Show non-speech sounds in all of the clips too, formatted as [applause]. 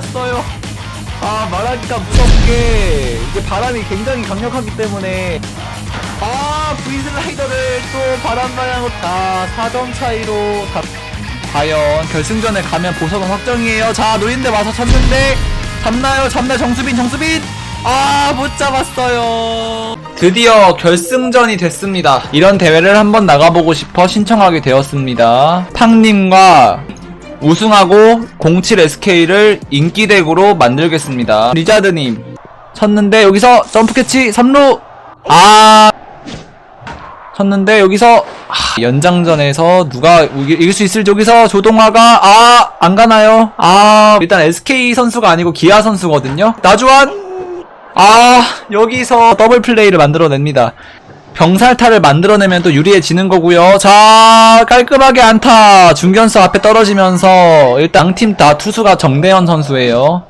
꼈어요. 아 말하기가 무섭게 이제 바람이 굉장히 강력하기 때문에 아 브이슬라이더를 또 바람 방향으로 자 4점 차이로 다 과연 결승전에 가면 보석은 확정이에요. 자 노인데 와서 쳤는데 잡나요? 잡나 정수빈 정수빈 아 못 잡았어요. 드디어 결승전이 됐습니다. 이런 대회를 한번 나가보고 싶어 신청하게 되었습니다. 팡님과 우승하고 07SK를 인기덱으로 만들겠습니다. 리자드님 쳤는데 여기서 점프캐치 3루 아 쳤는데 여기서 아, 연장전에서 누가 이길 수 있을지 여기서 조동화가 아 안 가나요? 아 일단 SK 선수가 아니고 기아 선수거든요. 나주환 아 여기서 더블 플레이를 만들어냅니다. 병살타를 만들어내면 또 유리해지는 거고요. 자 깔끔하게 안타. 중견수 앞에 떨어지면서 일단 양팀 다 투수가 정대현 선수예요.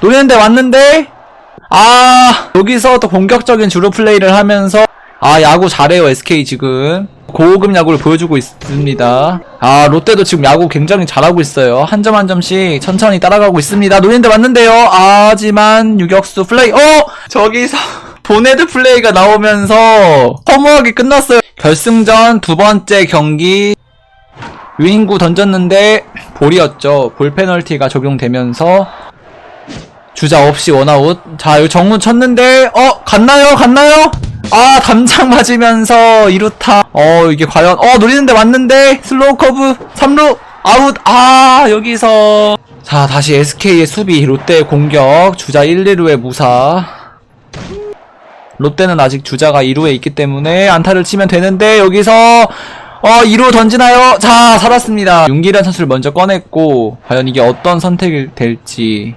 노리는데 왔는데 아 여기서 또 공격적인 주루 플레이를 하면서 아 야구 잘해요 SK 지금. 고급 야구를 보여주고 있습니다. 아 롯데도 지금 야구 굉장히 잘하고 있어요. 한 점한 점씩 천천히 따라가고 있습니다. 노린데 왔는데요. 하지만 유격수 플레이. 어! 저기서 보네드 플레이가 나오면서 허무하게 끝났어요 결승전 두 번째 경기 유인구 던졌는데 볼이었죠 볼 페널티가 적용되면서 주자 없이 원아웃. 자, 여기 정문 쳤는데, 어, 갔나요? 갔나요? 아, 담장 맞으면서 2루타. 어, 이게 과연, 어, 노리는데 왔는데, 슬로우 커브, 3루, 아웃. 아, 여기서. 자, 다시 SK의 수비, 롯데의 공격, 주자 1, 2루의 무사. 롯데는 아직 주자가 2루에 있기 때문에 안타를 치면 되는데, 여기서, 어, 2루 던지나요? 자, 살았습니다. 윤기란 선수를 먼저 꺼냈고, 과연 이게 어떤 선택이 될지.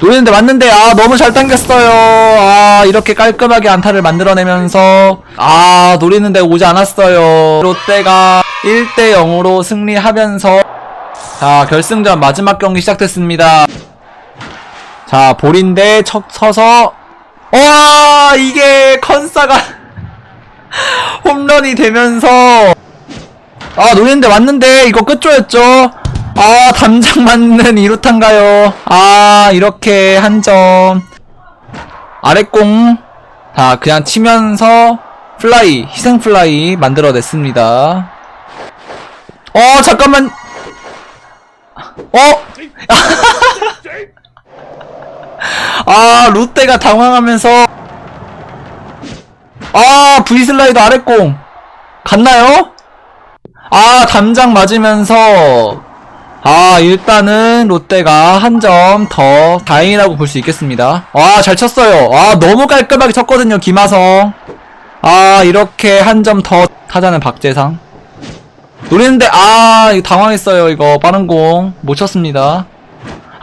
노리는데 맞는데 아 너무 잘 당겼어요 아 이렇게 깔끔하게 안타를 만들어내면서 아 노리는데 오지 않았어요 롯데가 1대 0으로 승리하면서 자 결승전 마지막 경기 시작됐습니다 자 볼인데 척 서서 와 이게 컨사가 [laughs] 홈런이 되면서. 아 노리는데 왔는데 이거 끝조였죠? 아 담장 맞는 이루탄가요? 아 이렇게 한 점. 아랫공. 자 그냥 치면서 플라이 희생 플라이 만들어냈습니다. 어 잠깐만. 어? [laughs] 아 롯데가 당황하면서. 아 V슬라이더 아랫공. 갔나요? 아 담장 맞으면서. 아 일단은 롯데가 한 점 더 다행이라고 볼 수 있겠습니다. 와잘 쳤어요. 아 너무 깔끔하게 쳤거든요 김하성. 아 이렇게 한 점 더 타자는 박재상. 노리는데 아 당황했어요 이거. 빠른 공. 못 쳤습니다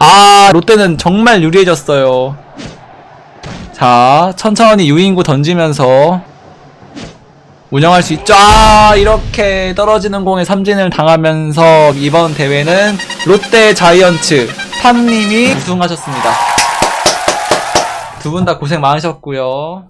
아 롯데는 정말 유리해졌어요 자 천천히 유인구 던지면서 운영할 수 있죠. 아, 이렇게 떨어지는 공에 삼진을 당하면서 이번 대회는 롯데 자이언츠 탐님이 우승하셨습니다. 두 분 다 고생 많으셨고요.